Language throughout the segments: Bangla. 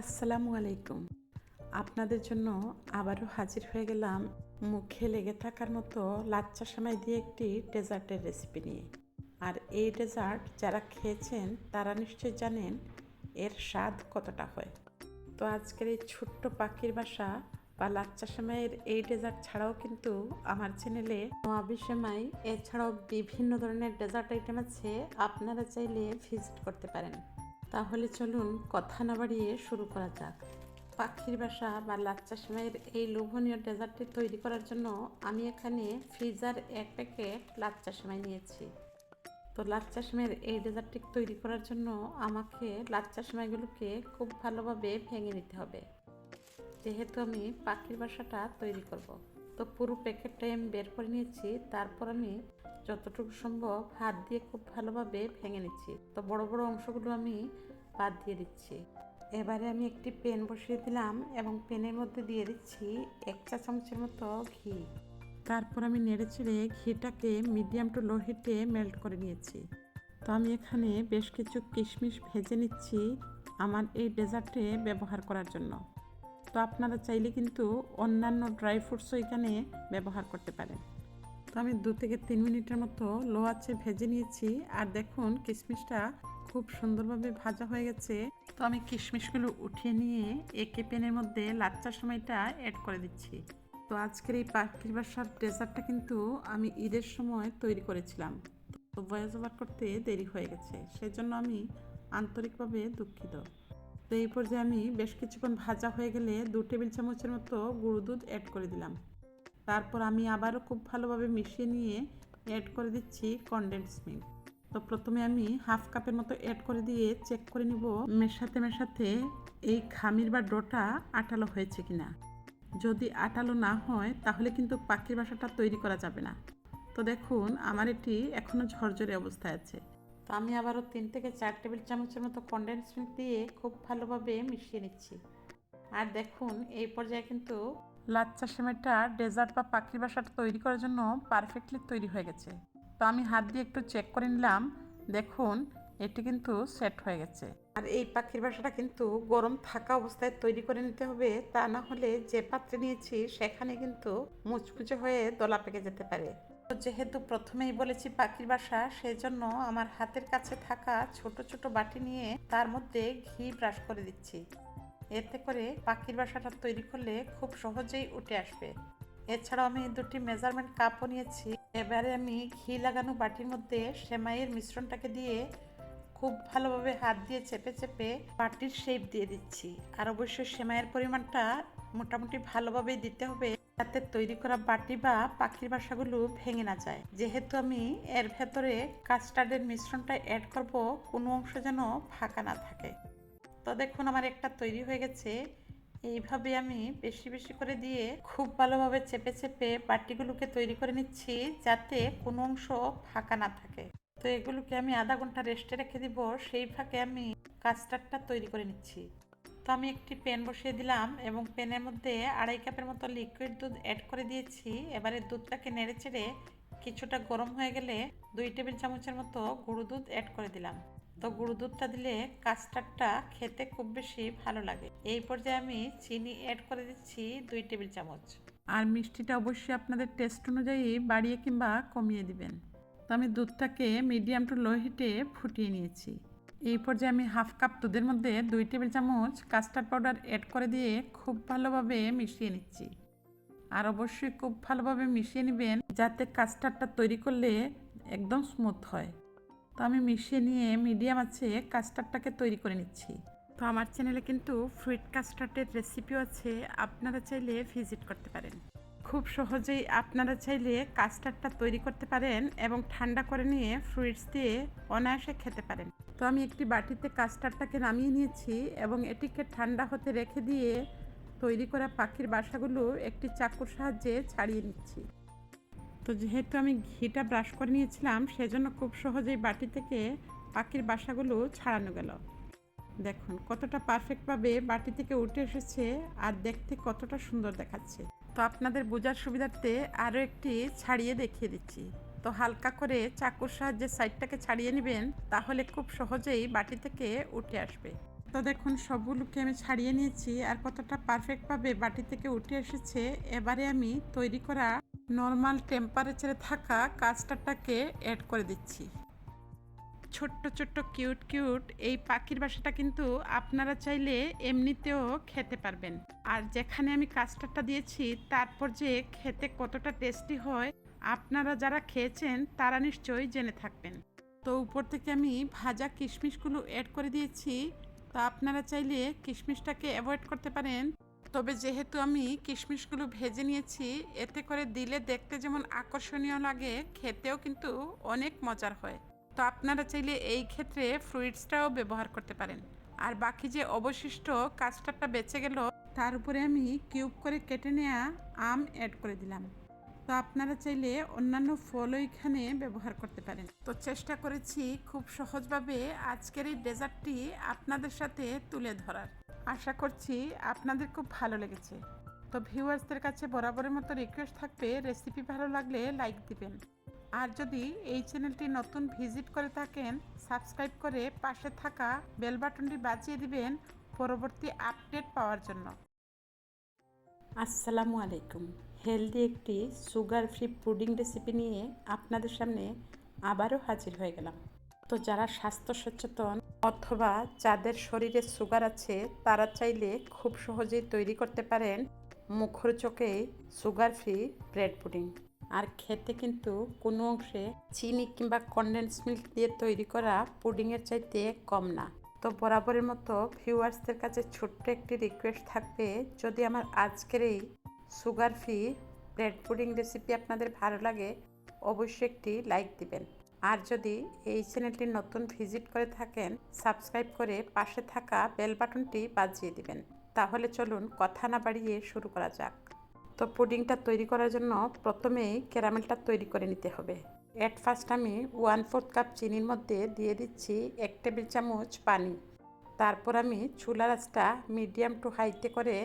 আসসালামু আলাইকুম। আপনাদের জন্য আবারও হাজির হয়ে গেলাম মুখে লেগে থাকার মতো লাচ্চা সেমাই দিয়ে একটি ডেজার্টের রেসিপি নিয়ে। আর এই ডেজার্ট যারা খেয়েছেন, তারা নিশ্চয়ই জানেন এর স্বাদ কতটা হয়। তো আজকের এই ছোট্ট পাখির বাসা বা লাচ্চা সেমাইয়ের এই ডেজার্ট ছাড়াও কিন্তু আমার চ্যানেলে নোয়াবি সেমাই, এছাড়াও বিভিন্ন ধরনের ডেজার্ট আইটেম আছে, আপনারা চাইলে ভিজিট করতে পারেন। তাহলে চলুন কথা না বাড়িয়ে শুরু করা যাক পাখির বাসা বা লাচ্চা সেমাইয়ের এই লোভনীয় ডেজার্টটি তৈরি করার জন্য আমি এখানে ফ্রিজার এক প্যাকেট লাচ্চা সেমাই নিয়েছি তো লাচ্চা সেমাইয়ের এই ডেজার্টটি তৈরি করার জন্য আমাকে লাচ্চা সেমাইগুলোকে খুব ভালোভাবে ভেঙে নিতে হবে যেহেতু আমি পাখির বাসাটা তৈরি করব। তো পুরো প্যাকেটটাই আমি বের করে নিয়েছি, তারপর আমি যতটুকু সম্ভব হাত দিয়ে খুব ভালোভাবে ভেঙে নিচ্ছি। তো বড় বড় অংশগুলো আমি বাদ দিয়ে দিচ্ছি। এবারে আমি একটি পেন বসিয়ে দিলাম এবং পেনের মধ্যে দিয়ে দিচ্ছি এক চা চামচের মতো ঘি। তারপর আমি নেড়ে চেড়ে ঘিটাকে মিডিয়াম টু লো হিটে মেল্ট করে নিয়েছি। তো আমি এখানে বেশ কিছু কিশমিশ ভেজে নিচ্ছি আমার এই ডেজার্টে ব্যবহার করার জন্য। তো আপনারা চাইলে কিন্তু অন্যান্য ড্রাই ফ্রুটসও এখানে ব্যবহার করতে পারেন। তো আমি দু থেকে তিন মিনিটের মতো লো আছে ভেজে নিয়েছি। আর দেখুন, কিশমিশটা খুব সুন্দরভাবে ভাজা হয়ে গেছে। তো আমি কিশমিশগুলো উঠিয়ে নিয়ে একে পেনের মধ্যে লাচ্চার সময়টা অ্যাড করে দিচ্ছি। তো আজকের এই পাখির বাসার ডেজার্টটা কিন্তু আমি ঈদের সময় তৈরি করেছিলাম। তো ভয়েস ওভার করতে দেরি হয়ে গেছে। সেজন্য আমি আন্তরিকভাবে দুঃখিত। তো এই পর্যায়ে আমি বেশ কিছুক্ষণ ভাজা হয়ে গেলে দু টেবিল চামচের মতো গুঁড়ো দুধ অ্যাড করে দিলাম। তারপর আমি আবারও খুব ভালোভাবে মিশিয়ে নিয়ে অ্যাড করে দিচ্ছি কনডেন্স মিল্ক তো প্রথমে আমি হাফ কাপের মতো অ্যাড করে দিয়ে চেক করে নিব মেশাতে মেশাতে এই খামির বা ডোটা আটালো হয়েছে কিনা। যদি আটালো না হয়, তাহলে কিন্তু পাখির বাসাটা তৈরি করা যাবে না। তো দেখুন, আমার এটি এখনও ঝরঝরে অবস্থায় আছে। তো আমি আবারও তিন থেকে চার টেবিল চামচের মতো কনডেন্স মিল্ক দিয়ে খুব ভালোভাবে মিশিয়ে নিচ্ছি। আর দেখুন, এই পর্যায়ে কিন্তু লাচ্চা সেমাইটা ডেজার্ট বা পাখির বাসাটা তৈরি করার জন্য পারফেক্টলি তৈরি হয়ে গেছে। তো আমি হাত দিয়ে একটু চেক করে নিলাম। দেখুন, এটি কিন্তু সেট হয়ে গেছে। আর এই পাখির বাসাটা কিন্তু গরম থাকা অবস্থায় তৈরি করে নিতে হবে। তা না হলে যে পাত্রে নিয়েছি, সেখানে কিন্তু মুচমুচে হয়ে দলা পেকে যেতে পারে। যেহেতু প্রথমেই বলেছি পাখির বাসা, সেজন্য আমার হাতের কাছে থাকা ছোট ছোট বাটি নিয়ে তার মধ্যে ঘি ব্রাশ করে দিচ্ছি। এতে করে পাখির বাসাটা তৈরি করলে খুব সহজেই উঠে আসবে। এছাড়াও আমি দুটি মেজারমেন্ট কাপও নিয়েছি। এবারে আমি ঘি লাগানো বাটির মধ্যে সেমাইয়ের মিশ্রণটাকে দিয়ে খুব ভালোভাবে হাত দিয়ে চেপে চেপে বাটির শেপ দিয়ে দিচ্ছি। আর অবশ্যই সেমাইয়ের পরিমাণটা মোটামুটি ভালোভাবেই দিতে হবে যাতে তৈরি করা বাটি বা পাখির বাসাগুলো ভেঙে না যায়। যেহেতু আমি এর ভেতরে কাস্টার্ডের মিশ্রণটা অ্যাড করব, কোনো অংশ যেন ফাঁকা না থাকে। তো দেখুন আমার একটা তৈরি হয়ে গেছে। এইভাবে আমি বেশি বেশি করে দিয়ে খুব ভালোভাবে চেপে চেপে বাটিগুলোকে তৈরি করে নিচ্ছি যাতে কোনো অংশ ফাঁকা না থাকে। তো এগুলোকে আমি আধা ঘণ্টা রেস্টে রেখে দিব, সেই ফাঁকে আমি কাস্টার্ডটা তৈরি করে নিচ্ছি। তো আমি একটি প্যান বসিয়ে দিলাম এবং প্যানের মধ্যে আড়াই কাপের মতো লিকুইড দুধ অ্যাড করে দিয়েছি। এবারে দুধটাকে নেড়ে চেড়ে কিছুটা গরম হয়ে গেলে দুই টেবিল চামচের মতো গুঁড়ো দুধ অ্যাড করে দিলাম। তো গুঁড়ো দুধটা দিলে কাস্টার্ডটা খেতে খুব বেশি ভালো লাগে। এই পর্যায়ে আমি চিনি অ্যাড করে দিচ্ছি দুই টেবিল চামচ। আর মিষ্টিটা অবশ্যই আপনাদের টেস্ট অনুযায়ী বাড়িয়ে কিংবা কমিয়ে দিবেন। তো আমি দুধটাকে মিডিয়াম টু লো হিটে ফুটিয়ে নিয়েছি। এই পর্যায়ে আমি হাফ কাপ দুধের মধ্যে দুই টেবিল চামচ কাস্টার্ড পাউডার অ্যাড করে দিয়ে খুব ভালোভাবে মিশিয়ে নিচ্ছি। আর অবশ্যই খুব ভালোভাবে মিশিয়ে নেবেন যাতে কাস্টার্ডটা তৈরি করলে একদম স্মুথ হয়। তো আমি মিশিয়ে নিয়ে মিডিয়াম আছে কাস্টার্ডটাকে তৈরি করে নিচ্ছি। তো আমার চ্যানেলে কিন্তু ফ্রুইট কাস্টার্ডের রেসিপিও আছে, আপনারা চাইলে ভিজিট করতে পারেন। খুব সহজেই আপনারা চাইলে কাস্টার্ডটা তৈরি করতে পারেন এবং ঠান্ডা করে নিয়ে ফ্রুইটস দিয়ে অনায়াসে খেতে পারেন। তো আমি একটি বাটিতে কাস্টার্ডটাকে নামিয়ে নিয়েছি এবং এটিকে ঠান্ডা হতে রেখে দিয়ে তৈরি করা পাখির বাসাগুলো একটি চাকুর সাহায্যে ছাড়িয়ে নিচ্ছি। তো যেহেতু আমি ঘিটা ব্রাশ করে নিয়েছিলাম, সেজন্য খুব সহজেই বাটি থেকে পাখির বাসাগুলো ছাড়ানো গেল। দেখুন, কতটা পারফেক্টভাবে বাটি থেকে উঠে এসেছে আর দেখতে কতটা সুন্দর দেখাচ্ছে। তো আপনাদের বোঝার সুবিধার্থে আরও একটি ছাড়িয়ে দেখিয়ে দিচ্ছি। তো হালকা করে চাকুর সাহায্যে সাইডটাকে ছাড়িয়ে নেবেন, তাহলে খুব সহজেই বাটি থেকে উঠে আসবে। তো দেখুন, সবগুলোকে আমি ছাড়িয়ে নিয়েছি আর কতটা পারফেক্টভাবে বাটি থেকে উঠে এসেছে, এবারে আমি তৈরি করা নর্মাল টেম্পারেচারে থাকা কাস্টারটাকে অ্যাড করে দিচ্ছি। ছোট্ট ছোট্ট কিউট কিউট এই পাখির বাসাটা কিন্তু আপনারা চাইলে এমনিতেও খেতে পারবেন। আর যেখানে আমি কাস্টারটা দিয়েছি, তারপর যে খেতে কতটা টেস্টি হয়, আপনারা যারা খেয়েছেন, তারা নিশ্চয়ই জেনে থাকবেন। তো উপর থেকে আমি ভাজা কিশমিশগুলো অ্যাড করে দিয়েছি। তো আপনারা চাইলে কিশমিশটাকে অ্যাভয়েড করতে পারেন। তবে যেহেতু আমি কিশমিশগুলো ভেজে নিয়েছি, এতে করে দিলে দেখতে যেমন আকর্ষণীয় লাগে, খেতেও কিন্তু অনেক মজার হয়। তো আপনারা চাইলে এই ক্ষেত্রে ফ্রুইটসটাও ব্যবহার করতে পারেন। আর বাকি যে অবশিষ্ট কাস্টারটা বেঁচে গেল, তার উপরে আমি কিউব করে কেটে নেওয়া আম অ্যাড করে দিলাম। তো আপনারা চাইলে অন্যান্য ফলও এখানে ব্যবহার করতে পারেন। তো চেষ্টা করেছি খুব সহজভাবে আজকের এই ডেজার্টটি আপনাদের সাথে তুলে ধরার। আশা করছি আপনাদের খুব ভালো লেগেছে। তো ভিউয়ার্সদের কাছে বরাবরের মতো রিকোয়েস্ট থাকবে রেসিপি ভালো লাগলে লাইক দিবেন। আর যদি এই চ্যানেলটি নতুন ভিজিট করে থাকেন সাবস্ক্রাইব করে পাশে থাকা বেল বাটনটি বাজিয়ে দিবেন পরবর্তী আপডেট পাওয়ার জন্য। আসসালামু আলাইকুম। হেলদি একটি সুগার ফ্রি পুডিং রেসিপি নিয়ে আপনাদের সামনে আবারও হাজির হয়ে গেলাম। তো যারা স্বাস্থ্য সচেতন অথবা যাদের শরীরে সুগার আছে, তারা চাইলে খুব সহজেই তৈরি করতে পারেন মুখর চোখে সুগার ফ্রি ব্রেড পুডিং। আর খেতে কিন্তু কোনো অংশে চিনি কিংবা কনডেন্স মিল্ক দিয়ে তৈরি করা পুডিংয়ের চাইতে কম না। তো বরাবরের মতো ভিউয়ার্সদের কাছে ছোট্ট একটি রিকোয়েস্ট থাকবে, যদি আমার আজকের এই sugar free bread pudding recipe আপনাদের ভালো লাগে, অবশ্যই একটি লাইক দিবেন। আর যদি এই চ্যানেলটি নতুন ভিজিট করে থাকেন, সাবস্ক্রাইব করে পাশে থাকা বেল বাটনটি বাজিয়ে দিবেন। তাহলে চলুন কথা না বাড়িয়ে শুরু করা যাক। তো পুডিংটা তৈরি করার জন্য প্রথমেই ক্যারামেলটা তৈরি করে নিতে হবে। অ্যাট ফার্স্ট আমি ওয়ান ফোর্থ কাপ চিনির মধ্যে দিয়ে দিচ্ছি এক টেবিল চামচ পানি। তারপর আমি চুলা রাসটা মিডিয়াম টু হাইতে করে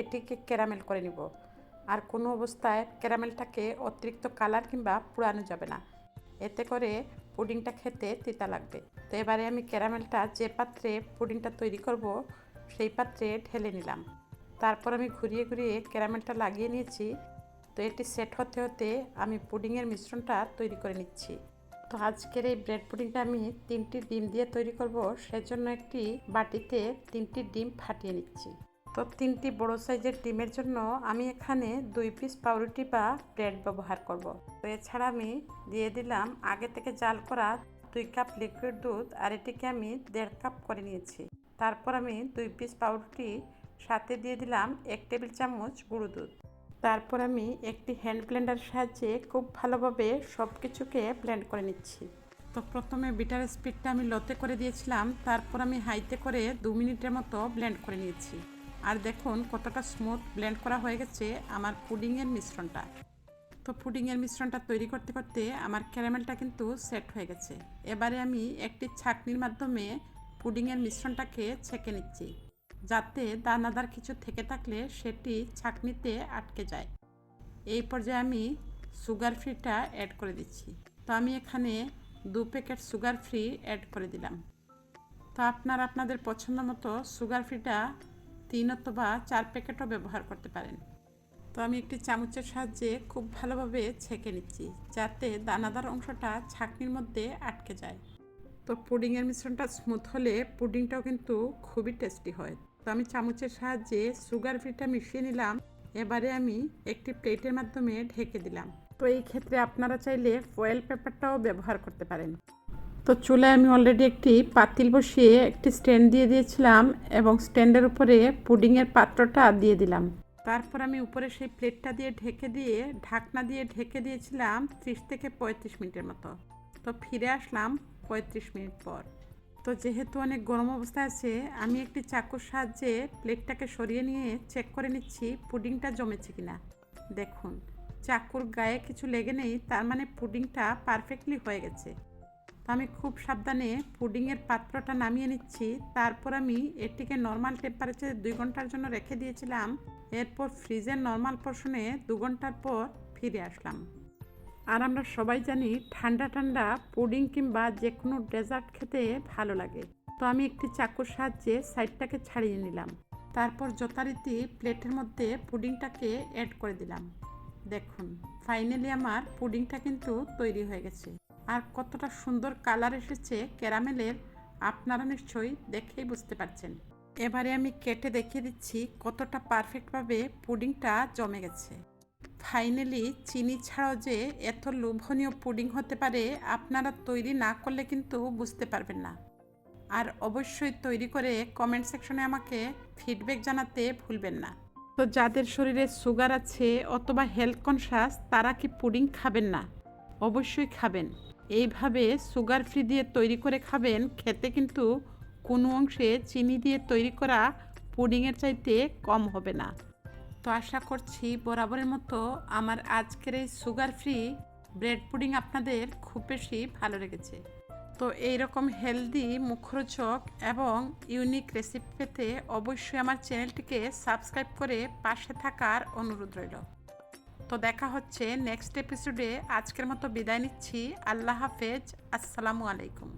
এটিকে ক্যারামেল করে নিব। আর কোনো অবস্থায় ক্যারামেলটাকে অতিরিক্ত কালার কিংবা পুরানো যাবে না। এতে করে পুডিংটা খেতে তিতা লাগবে। তো এবারে আমি ক্যারামেলটা যে পাত্রে পুডিংটা তৈরি করব, সেই পাত্রে ঢেলে নিলাম। তারপর আমি ঘুরিয়ে ঘুরিয়ে ক্যারামেলটা লাগিয়ে নিয়েছি। তো এটি সেট হতে হতে আমি পুডিংয়ের মিশ্রণটা তৈরি করে নিচ্ছি। তো আজকের এই ব্রেড পুডিংটা আমি তিনটি ডিম দিয়ে তৈরি করব, সেজন্য একটি বাটিতে তিনটি ডিম ফাটিয়ে নিচ্ছি। তো তিনটি বড় সাইজের ডিমের জন্য আমি এখানে দুই পিস পাউরুটি বা ব্রেড ব্যবহার করব। তো এছাড়া আমি দিয়ে দিলাম আগে থেকে জাল করা দুই কাপ লিকুইড দুধ আর এটিকে আমি দেড় কাপ করে নিয়েছি। তারপর আমি দুই পিস পাউরুটি সাথে দিয়ে দিলাম এক টেবিল চামচ গুঁড়ো দুধ। তারপর আমি একটি হ্যান্ড ব্লেন্ডার সাহায্যে খুব ভালোভাবে সব কিছুকে ব্লেন্ড করে নিচ্ছি। তো প্রথমে বিটার স্পিডটা আমি লোতে করে দিয়েছিলাম, তারপর আমি হাইতে করে দু মিনিটের মতো ব্লেন্ড করে নিয়েছি। আর দেখুন কতটা স্মুথ ব্লেন্ড করা হয়ে গেছে আমার পুডিংয়ের মিশ্রণটা। তো পুডিংয়ের মিশ্রণটা তৈরি করতে করতে আমার ক্যারামেলটা কিন্তু সেট হয়ে গেছে। এবারে আমি একটি ছাকনির মাধ্যমে পুডিংয়ের মিশ্রণটাকে ছেঁকে নিচ্ছি, যাতে দানাদার কিছু থেকে থাকলে সেটি ছাকনিতে আটকে যায়। এই পর্যায়ে আমি সুগার ফ্রিটা অ্যাড করে দিচ্ছি। তো আমি এখানে দু প্যাকেট সুগার ফ্রি অ্যাড করে দিলাম। তো আপনারা আপনাদের পছন্দ মতো সুগার ফ্রিটা তিন অথবা চার প্যাকেটও ব্যবহার করতে পারেন। তো আমি একটি চামচের সাহায্যে খুব ভালোভাবে ছেঁকে নিচ্ছি, যাতে দানাদার অংশটা ছাকনির মধ্যে আটকে যায়। তো পুডিংয়ের মিশ্রণটা স্মুথ হলে পুডিংটাও কিন্তু খুবই টেস্টি হয়। তো আমি চামচের সাহায্যে সুগার ফ্রিটা মিশিয়ে নিলাম। এবারে আমি একটি প্লেটের মাধ্যমে ঢেকে দিলাম। তো এই ক্ষেত্রে আপনারা চাইলে ফয়েল পেপারটাও ব্যবহার করতে পারেন। তো চুলায় আমি অলরেডি একটি পাতিল বসিয়ে একটি স্ট্যান্ড দিয়ে দিয়েছিলাম এবং স্ট্যান্ডের উপরে পুডিংয়ের পাত্রটা দিয়ে দিলাম। তারপর আমি উপরে সেই প্লেটটা দিয়ে ঢেকে দিয়ে, ঢাকনা দিয়ে ঢেকে দিয়েছিলাম ত্রিশ থেকে পঁয়ত্রিশ মিনিটের মতো। তো ফিরে আসলাম পঁয়ত্রিশ মিনিট পর। তো যেহেতু অনেক গরম অবস্থা আছে, আমি একটি চাকুর সাহায্যে প্লেটটাকে সরিয়ে নিয়ে চেক করে নিচ্ছি পুডিংটা জমেছে কিনা। দেখুন, চাকুর গায়ে কিছু লেগে নেই, তার মানে পুডিংটা পারফেক্টলি হয়ে গেছে। তো আমি খুব সাবধানে পুডিংয়ের পাত্রটা নামিয়ে নিচ্ছি। তারপর আমি এটিকে নর্মাল টেম্পারেচারে দুই ঘণ্টার জন্য রেখে দিয়েছিলাম। এরপর ফ্রিজের নর্মাল পোর্শনে দু ঘণ্টার পর ফিরে আসলাম। আর আমরা সবাই জানি ঠান্ডা ঠান্ডা পুডিং কিংবা যে কোনো ডেজার্ট খেতে ভালো লাগে। তো আমি একটি চাকুর সাহায্যে সাইডটাকে ছাড়িয়ে নিলাম। তারপর যথারীতি প্লেটের মধ্যে পুডিংটাকে অ্যাড করে দিলাম। দেখুন ফাইনালি আমার পুডিংটা কিন্তু তৈরি হয়ে গেছে। আর কতটা সুন্দর কালার এসেছে ক্যারামেলের, আপনারা নিশ্চয়ই দেখেই বুঝতে পারছেন। এবারে আমি কেটে দেখিয়ে দিচ্ছি কতটা পারফেক্টভাবে পুডিংটা জমে গেছে। ফাইনালি চিনি ছাড়াও যে এত লোভনীয় পুডিং হতে পারে, আপনারা তৈরি না করলে কিন্তু বুঝতে পারবেন না। আর অবশ্যই তৈরি করে কমেন্ট সেকশনে আমাকে ফিডব্যাক জানাতে ভুলবেন না। তো যাদের শরীরে সুগার আছে অথবা হেলথ কনসাস তারা কি পুডিং খাবেন না? অবশ্যই খাবেন। এইভাবে সুগার ফ্রি দিয়ে তৈরি করে খাবেন। খেতে কিন্তু কোনো অংশে চিনি দিয়ে তৈরি করা পুডিংয়ের চাইতে কম হবে না। তো আশা করছি বরাবরের মতো আমার আজকের এই সুগার ফ্রি ব্রেড পুডিং আপনাদের খুব বেশি ভালো লেগেছে। তো এই রকম হেলদি মুখরোচক এবং ইউনিক রেসিপি পেতে অবশ্যই আমার চ্যানেলটিকে সাবস্ক্রাইব করে পাশে থাকার অনুরোধ রইল। তো দেখা হচ্ছে নেক্সট এপিসোডে আজকের মতো বিদায় নিচ্ছি। আল্লাহ হাফেজ। আসসালামু আলাইকুম।